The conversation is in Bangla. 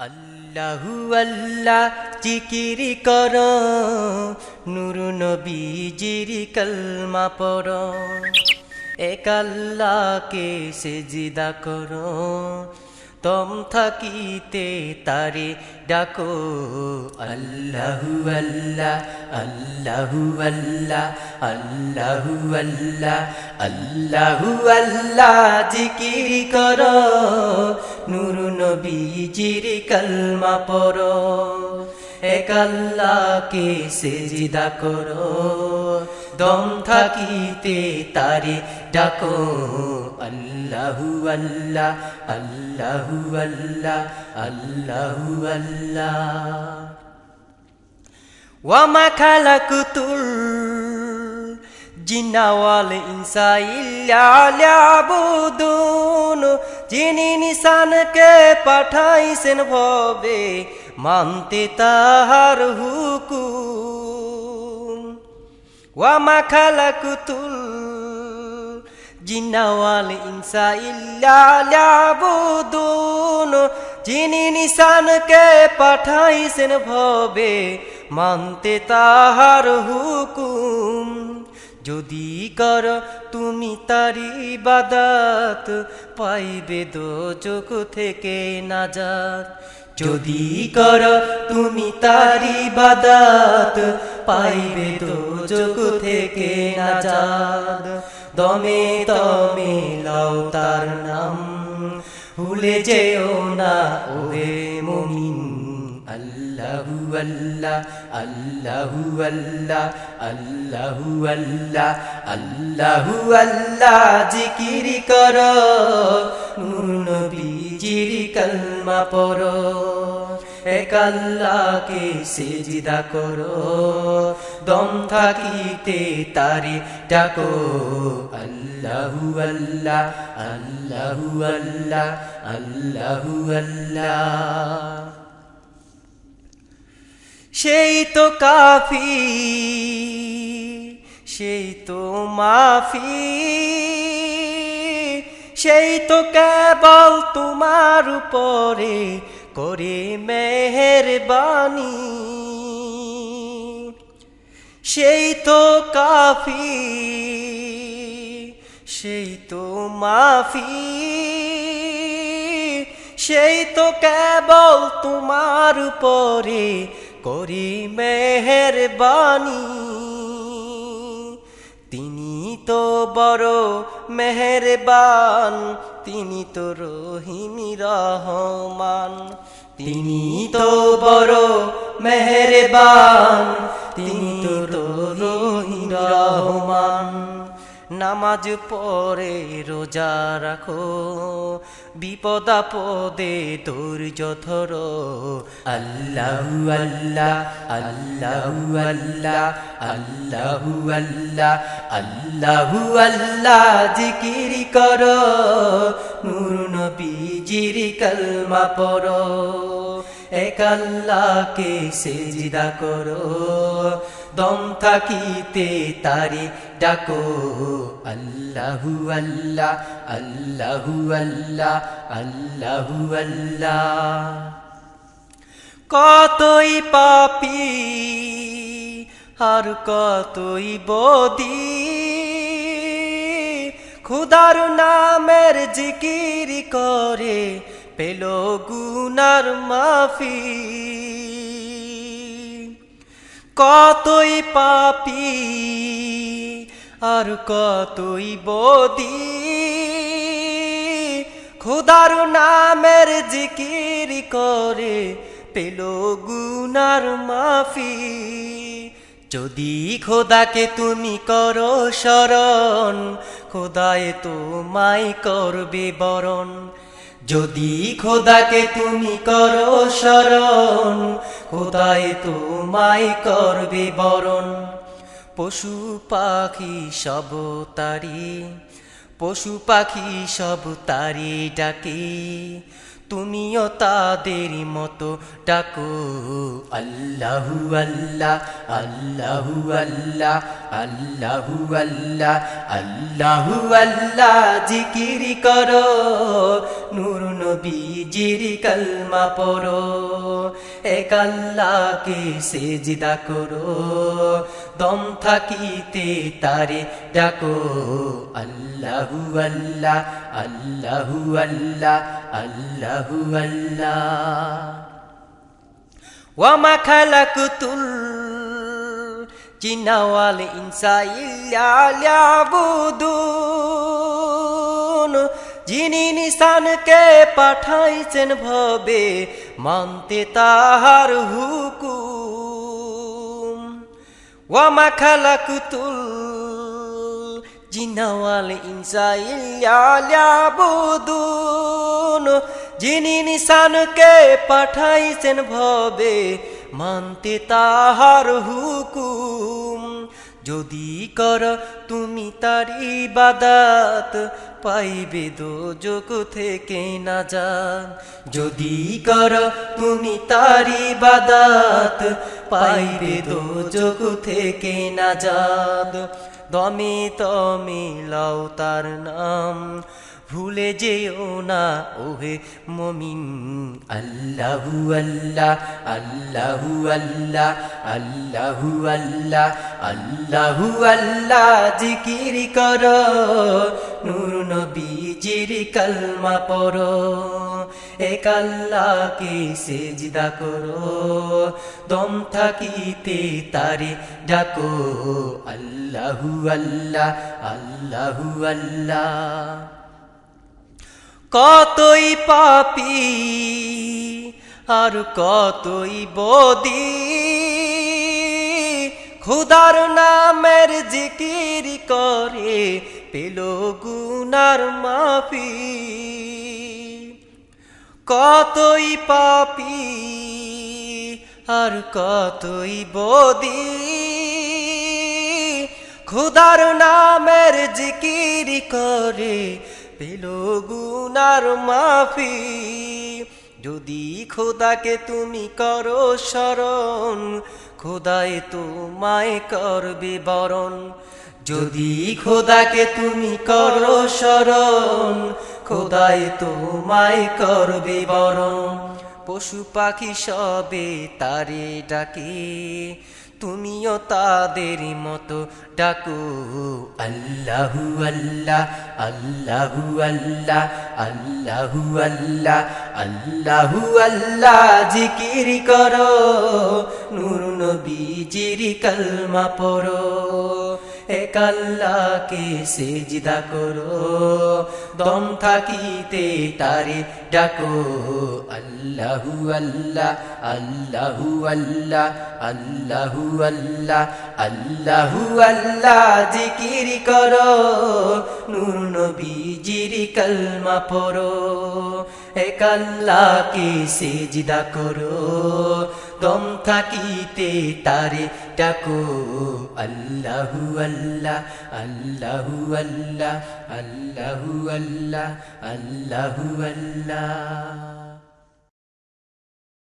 আল্লাহু আল্লাহ চিকিরি কর নুরু নবীজির কলমা পর এক আল্লাহকে সেজিদা কর তম থাকিতে তারে ডাকো। আল্লাহু আল্লাহ আল্লাহু আল্লাহ আল্লাহু আল্লাহ আল্লাহু আল্লাহ জিকির কর। নূর নবীজির কলমা পর এক আল্লাহকে সেজিদা করো। দম থাকিতে তারে ডাকো। আল্লাহু আল্লাহ আল্লাহু আল্লাহ আল্লাহু আল্লাহ। ওয়ামা খালাকুতুল জিনাওয়াল ইনসা ইল্লা লিয়াবুদুন। যিনি নিশানকে পাঠাইছেন ভবে, মানতে তাহার হুকুম ওয়ামা খালাকুতুল জিনাওয়াল ইনসা ইল্লা লিয়াবুদুন যিনি নিশানকে পাঠাইছেন ভবে মানতে তাহার হুকুম যদি কর তুমি তারি বাদাত পাইবে দোজক থেকে নাজাত যদি কর তুমি তারি বাদাত, পাইবে দোজক থেকে নাজাত। দমে দমে লাও তার নাম, ভুলে যেও না ওহে মুমিন। আল্লাহু আল্লাহ আল্লাহু আল্লাহ আল্লাহু আল্লাহ আল্লাহু আল্লাহ, জিকির কর। নূর নবীজির কলমা পড়ো। এক আল্লাহকে সেজিদা করো। দম থাকিতে তারে ডাকো। আল্লাহু আল্লাহ আল্লাহু আল্লাহ আল্লাহু আল্লাহ। সেই তো কাফি সেই তো মাফি সেই তো কেবল তোমার উপরে করে মেহেরবানি। সেই তো কাফি, সেই তো মাফি, সেই তো কেবল তোমার উপরে করি মেহেরবানি। তো বড় মেহেরবান, তিনি তো রহিমি রহমান। তিনি তো বড় মেহেরবান, তিনি তো রোহিণী রহমান। নামাজ পড়ে রোজা রাখো বিপদ আপদে ধৈর্য ধরো। আল্লাহু আল্লাহ আল্লাহু আল্লাহ আল্লাহু আল্লাহ আল্লাহু আল্লাহ জিকির করো, নূর নবীজির কলমা পড়ো। এক আল্লাহকে সেজিদা করো দম থাকিতে তারি ডাকো, আল্লাহু আল্লাহ আল্লাহু আল্লাহ আল্লাহু আল্লাহ। কতই পাপি, আর কতই বদি। খুদার নামের জিকির করে পেল গুনার মাফি। কতই পাপি আর কতই বদি। খুদার নামের জিকির করে পেল গুনার মাফি। যদি খোদাকে তুমি করো শরণ, খোদায় তোমায় করবে বরণ। যদি খোদাকে তুমি করো শরণ, খোদায় তোমায় করবে বরণ। পশু পাখি সব তারি, পশু পাখি সব তারি ডাকে। তুমিও তাদের মতো ডাকো, আল্লাহু আল্লাহ আল্লাহু আল্লাহ আল্লাহু আল্লাহ আল্লাহু আল্লাহ, জিকির করো। নূর নবীজির কালমা পড়ো। এক আল্লাহকে সেজদা করো। দম থাকিতে তারে ডাকো। আল্লাহু আল্লাহ আল্লাহু আল্লাহ আল্লাহু আল্লাহ। ওয়ামা খালাকুতুল জিনাওয়াল ইনসা ইল্লা লিয়াবুদুন যিনি নিশানকে পাঠাইছেন ভবে, মানতে তাহার হুকুম। ওয়ামা খালাকুতুল জিনাওয়াল ইনসা ইল্লা লিয়াবুদুন। যিনি নিশানকে পাঠাইছেন ভবে, মানতে তাহার হুকুম। যদি কর তুমি তার ইবাদাত, পাইবে দোজক থেকে না যান। যদি কর তুমি তার ইবাদাত, পাইবে দোজক থেকে না যান। দমে তমে লাও তার নাম ভুলে যেও না, ওহে মমিন। আল্লাহু আল্লাহ আল্লাহু আল্লাহ আল্লাহু আল্লাহ আল্লাহু আল্লাহ জিকির কর। নূর নবীজির কালমা পড়ো, এক আল্লাহকে সেজদা করো। দম থাকিতে তারে ডাকো, আল্লাহু আল্লাহ আল্লাহু আল্লাহ। কতই পাপি আর কতই বদি। খুদার নামের জিকির করে পেল গুনার মাফি। কতই পাপি আর কতই বদি। খুদার নামের জিকির করে পেল গুনার মাফি। যদি খোদাকে তুমি করো স্মরণ, খোদায় তোমায় করবে বরণ। যদি খোদাকে তুমি করো স্মরণ, খোদায় তোমায় করবে বরণ। পশু পাখি সবে তারে ডাকে তুমিও তাদের মতো ডাকো। আল্লাহু আল্লাহ আল্লাহু আল্লাহ আল্লাহু আল্লাহ আল্লাহু আল্লাহ জিকির করো। নূর নবীজির কলমা পড়ো। এক আল্লাহকে সেজদা করো, দম থাকিতে তারে ডাকো, আল্লাহু আল্লাহ আল্লাহু আল্লাহ আল্লাহু আল্লাহ আল্লাহু আল্লাহ জিকির করো, নূর নবীজির কালমা পড়ো। এক আল্লাহকে সেজদা করো, দম থাকিতে তারে ডাকো। আল্লাহু আল্লাহ আল্লাহু আল্লাহ আল্লাহু আল্লাহ আল্লাহু আল্লাহ।